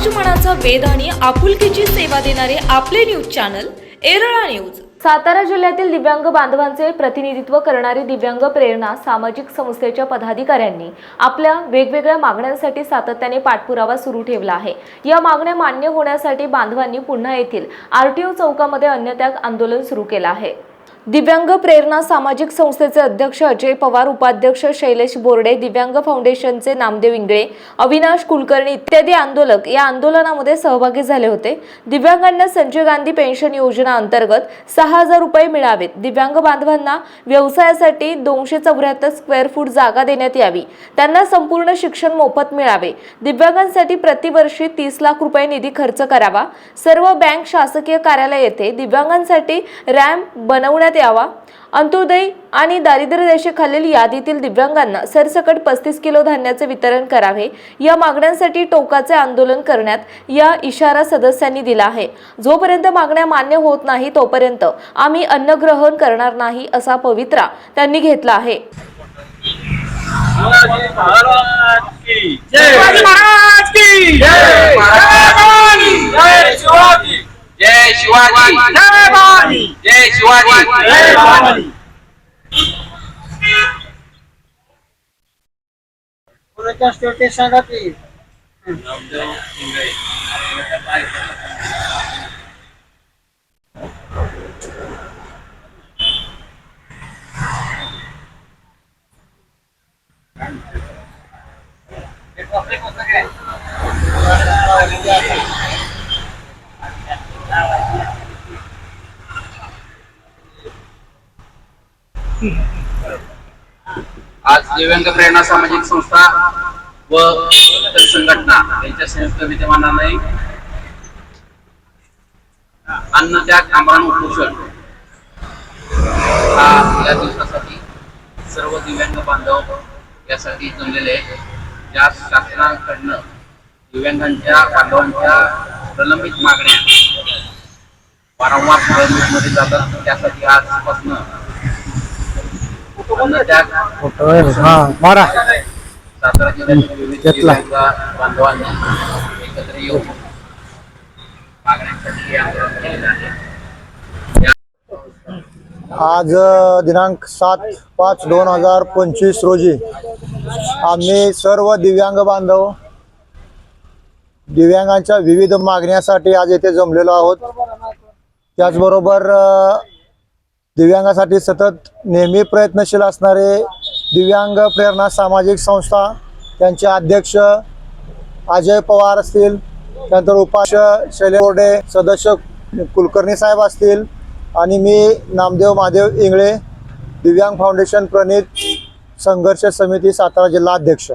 समाज मनाचा वेद आणि आपुलकीची सेवा देणारे आपले news channel Erala news. Satara जिल्ह्यातील दिव्यांग बांधवांचे प्रतिनिधित्व करणारी दिव्यांग प्रेरणा सामाजिक संस्थेच्या पदाधिकाऱ्यांनी आपल्या वेगवेगळ्या मागण्यांसाठी सातत्याने पाठपुरावा सुरू ठेवला आहे. या मागण्या मान्य होण्यासाठी बांधवांनी पुन्हा येथील आरटीओ चौकामध्ये अन्नत्याग आंदोलन सुरू केलं आहे. दिव्यांग प्रेरणा सामाजिक संस्थेचे अध्यक्ष अजय पवार उपाध्यक्ष शैलेश बोर्डे दिव्यांग फाउंडेशनचे नामदेव इंगळे अविनाश कुलकर्णी इत्यादी आंदोलक या आंदोलनामध्ये सहभागी झाले होते. दिव्यांगांना संजय गांधी पेन्शन योजना अंतर्गत सहा हजार रुपये मिळावेत. दिव्यांग बांधवांना व्यवसायासाठी दोनशे चौऱ्याहत्तर स्क्वेअर फूट जागा देण्यात यावी. त्यांना संपूर्ण शिक्षण मोफत मिळावे. दिव्यांगांसाठी प्रतिवर्षी तीस लाख रुपये निधी खर्च करावा. सर्व बँक शासकीय कार्यालय येथे दिव्यांगांसाठी रॅम्प बनवण्यात द्यावा. अंत्योदय आणि दारिद्र्य रेषेखालील यादीतील दिव्यांगांना सरसकट पस्तीस किलो धान्याचे वितरण करावे. या मागण्यांसाठी टोकाचे आंदोलन करण्यात या इशारा सदस्यांनी दिला आहे. जोपर्यंत मागण्या मान्य होत नाही तोपर्यंत आम्ही अन्न ग्रहण करणार नाही असा पवित्रा त्यांनी घेतला आहे शिवाजी महाराज की शिवाजी महाराज की जय भवानी! जय शिवाजी जय शिवाजी जय भवानी! जय शिवाजी जय भवानी पुढच्या स्टेटस सांगा की आज दिव्यांग प्रेरणा सामाजिक संस्था व इतर संघटना यांच्या संयुक्त विद्यमानाने अन्न त्याग आमरण उपोषण हा या दिवसासाठी सर्व दिव्यांग बांधव यासाठी जमलेले आहेत. या शासनाकडनं दिव्यांगांच्या बांधवांच्या प्रलंबित मागण्या वारंवार प्रलंबितमध्ये जातात त्यासाठी आजपासून अन्न त्याग मारा सातारा जिल्ह्यातील विविध दिव्यांग बांधवांनी एकत्र येऊन मागण्यांसाठी हे हा मारा घेतला आज दिनांक सात पाच दोन हजार पंचवीस रोजी आम्ही सर्व दिव्यांग बांधव दिव्यांगांच्या विविध मागण्यासाठी आज येथे जमलेलो आहोत. त्याचबरोबर दिव्यांगासाठी सतत नेहमी प्रयत्नशील असणारे दिव्यांग प्रेरणा सामाजिक संस्था त्यांचे अध्यक्ष अजय पवार असतील त्यानंतर उपाध्यक्ष शैलेश बोर्डे सदस्य कुलकर्णी साहेब असतील आणि मी नामदेव महादेव इंगळे दिव्यांग फाउंडेशन प्रणित संघर्ष समिती सातारा जिल्हा अध्यक्ष.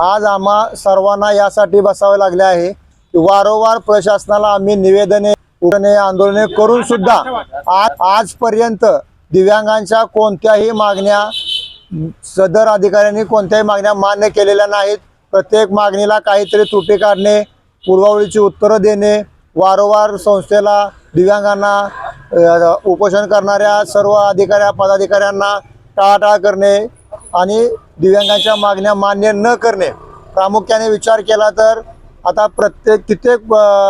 आज आम्हा सर्वांना यासाठी बसावे लागले आहे की वारंवार प्रशासनाला आम्ही निवेदने उठणे आंदोलने करून सुद्धा आज आजपर्यंत दिव्यांगांच्या कोणत्याही मागण्या सदर अधिकाऱ्यांनी कोणत्याही मागण्या मान्य केलेल्या नाहीत. प्रत्येक मागणीला काहीतरी त्रुटी काढणे पूर्वावळीची उत्तरं देणे वारंवार संस्थेला दिव्यांगांना उपोषण करणाऱ्या सर्व अधिकाऱ्या पदाधिकाऱ्यांना टाळाटाळ करणे आणि दिव्यांगांच्या मागण्या मान्य न करणे प्रामुख्याने विचार केला तर आता प्रत्येक कित्येक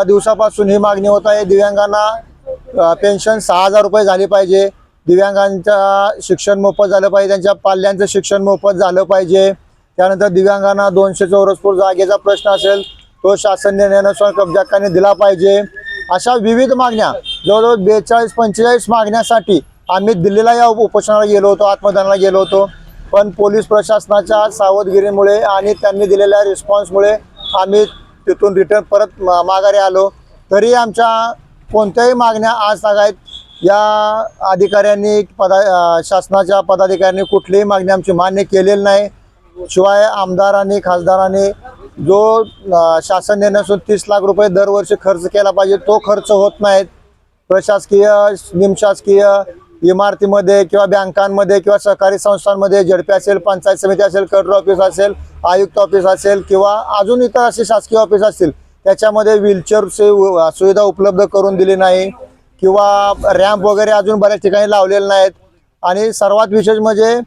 दिवसापासून ही मागणी होत आहे. दिव्यांगांना पेन्शन सहा हजार रुपये झाली पाहिजे. दिव्यांगांच्या शिक्षण मोफत झालं पाहिजे. त्यांच्या पाल्यांचं शिक्षण मोफत झालं पाहिजे. त्यानंतर दिव्यांगांना दोनशे चौरस फूट जागेचा प्रश्न असेल तो शासन निर्णयानुसार कब्जाकाने दिला पाहिजे. अशा विविध मागण्या जवळजवळ बेचाळीस पंचेचाळीस मागण्यासाठी आम्ही दिल्लीला या उपोषणाला गेलो होतो आत्मदानाला गेलो होतो. पण पोलीस प्रशासनाच्या सावधगिरीमुळे आणि त्यांनी दिलेल्या रिस्पॉन्समुळे आम्ही तिथून रिटर्न परत माघारी आलो. तरी आमच्या कोणत्याही मागण्या आज तागायत या अधिकाऱ्यांनी पदा शासनाच्या पदाधिकाऱ्यांनी कुठलीही मागणी आमची मान्य केलेली नाही. शिवाय आमदारांनी खासदारांनी जो शासन देण्यासून तीस लाख रुपये दरवर्षी खर्च केला पाहिजे तो खर्च होत नाहीत. प्रशासकीय निमशासकीय इमारतीमध्ये किंवा बँकांमध्ये किंवा सहकारी संस्थांमध्ये झडपी असेल पंचायत समिती असेल कलेक्टर ऑफिस असेल आयुक्त ऑफिस असेल किंवा अजून इतर असे शासकीय ऑफिस असतील त्याच्यामध्ये व्हीलचेअरची सुविधा उपलब्ध करून दिली नाही किंवा रॅम्प वगैरे अजून बऱ्याच ठिकाणी लावलेले नाहीत. आणि सर्वात विशेष म्हणजे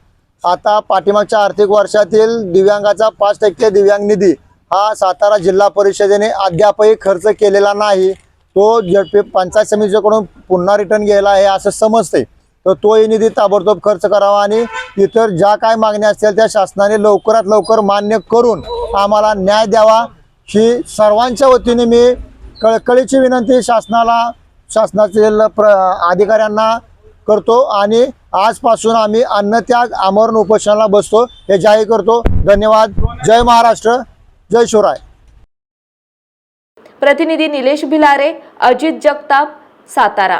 आता पाठीमागच्या आर्थिक वर्षातील दिव्यांगाचा पाच टक्के दिव्यांग निधी हा सातारा जिल्हा परिषदेने अद्यापही खर्च केलेला नाही. तो झडपी पंचायत समितीकडून पुन्हा रिटर्न घ्यायला आहे असं समजते तर तोही निधी ताबडतोब खर्च करावा आणि इतर ज्या काय मागण्या असतील त्या शासनाने लवकरात लवकर मान्य करून आम्हाला न्याय द्यावा. ही सर्वांच्या वतीने मी कळकळीची विनंती शासनाला शासनातील प्र अधिकाऱ्यांना करतो आणि आजपासून आम्ही अन्नत्याग आमरण उपोषणाला बसतो हे जाहीर करतो. धन्यवाद. जय महाराष्ट्र. जय शिवराय. प्रतिनिधी निलेश भिलारे अजित जगताप सातारा.